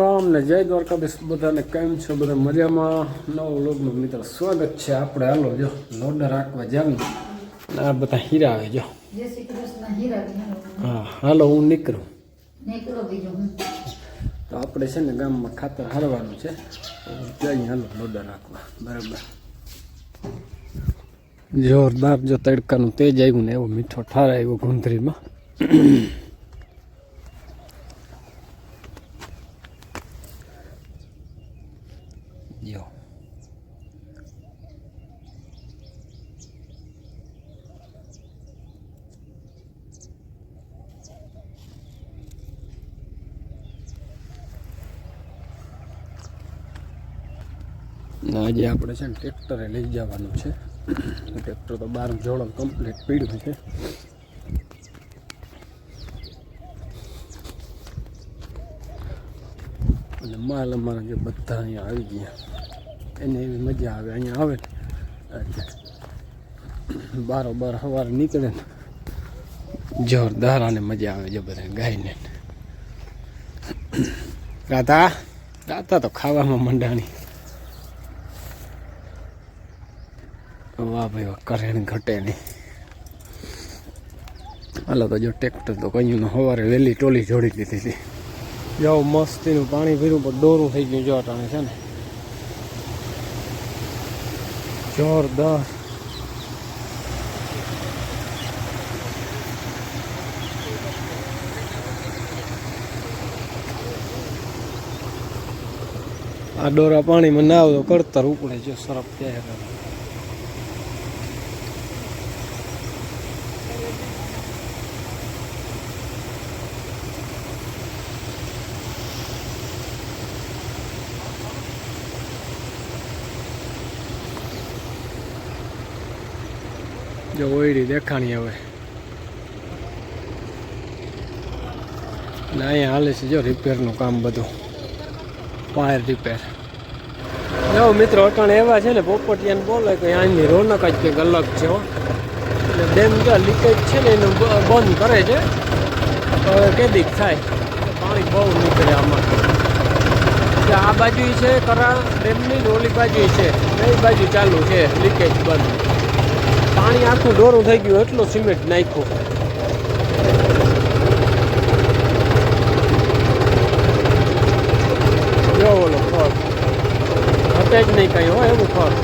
રામ ને જય દ્વારકાધીશ. બધાને કેમ છો? બધા મજામાં? નવો લોગનું મિત્ર સ્વાગત છે આપણે. હાલો જો લોડર રાખવા જાવ ને. આ બધા હીરા આવે જો. હા હાલો હું નીકળું. તો આપણે છે ને ગામમાં ખાતર હારવાનું છે. ત્યાં જઈએ હાલો લોડર રાખવા. બરાબર. જોરદાર જો તડકાનું તેજ આવ્યું ને એવો મીઠો ઠાર આવ્યો ગુંદરીમાં જો ને આજે આપણે છે ને ટ્રેક્ટરે લઈ જવાનું છે. ટ્રેક્ટર તો બાર જોડો કમ્પ્લીટ પીડ્યું છે. અને માલ અમારા જે બધા અહીંયા આવી ગયા. એને એવી મજા આવે, અહીંયા આવે ને. બારો બાર સવારે નીકળે ને. જોરદાર અને મજા આવે છે બધા ગાયને. ગાતા ગાતા તો ખાવામાં મંડાણી. વાહ ભાઈ, વાહ કરે ને ઘટે નહીં. હાલો તો જો ટ્રેક્ટર તો કહ્યું સવારે વહેલી ટોલી જોડી દીધી હતી જાઓ, મસ્તીનું પાણી ભર્યું, પણ દોરું થઈ ગયું જો અટાણે છે ને. જોરદાર. આ ડોરા પાણીમાં ના તો કરતર ઉપડે જો સરફ ક્યાં જો ઓયડી દેખાણી હવે. ને અહીંયા હાલે છે જો રિપેરનું કામ બધું. વાયર રિપેર જો મિત્રો, અટાણે એવા છે ને પોપટિયાને બોલે કે અહીંની રોનક જ કંઈક અલગ છે એટલે ડેમ જો લીકેજ છે ને એનું બંધ કરે છે. હવે કેદીક થાય. પાણી બહુ નીકળે આમાં. આ બાજુ છે કરા ડેમની ઓલી બાજુ છે. બે બાજુ ચાલુ છે લીકેજ બંધ. પાણી આખું ડોરું થઈ ગયું, એટલું સિમેન્ટ નાખ્યું. જો ઓલો ફળ. હતે જ નહીં કઈ હોય એવું ફળ.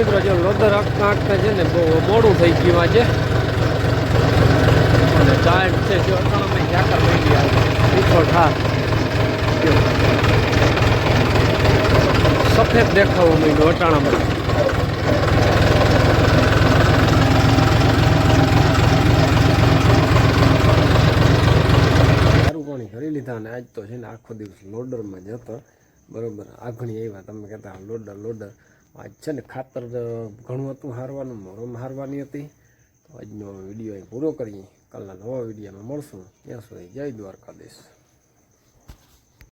મિત્રો, જો લોદર આંકતા છે ને, બહુ મોડું થઈ ગયું આજે અને ચાર્ટ છે, જો અટાણામાં ઝાકર લઈ ગયા મીઠો ઠાર સફેદ દેખાવું માંડ્યું અટાણામાં. પાણી કરી લીધા અને આજ તો છે ને આખો દિવસ લોડરમાં જ હતો. બરોબર આઘણી આવ્યા. તમે કહેતા લોડર લોડર. આજ છે ને ખાતર ઘણું હતું હારવાનું મોરમ હારવાની હતી. તો આજનો વીડિયો અહીં પૂરો કરીએ. કાલના નવા વિડીયોમાં મળશું. ત્યાં સુધી જય દ્વારકાધીશ.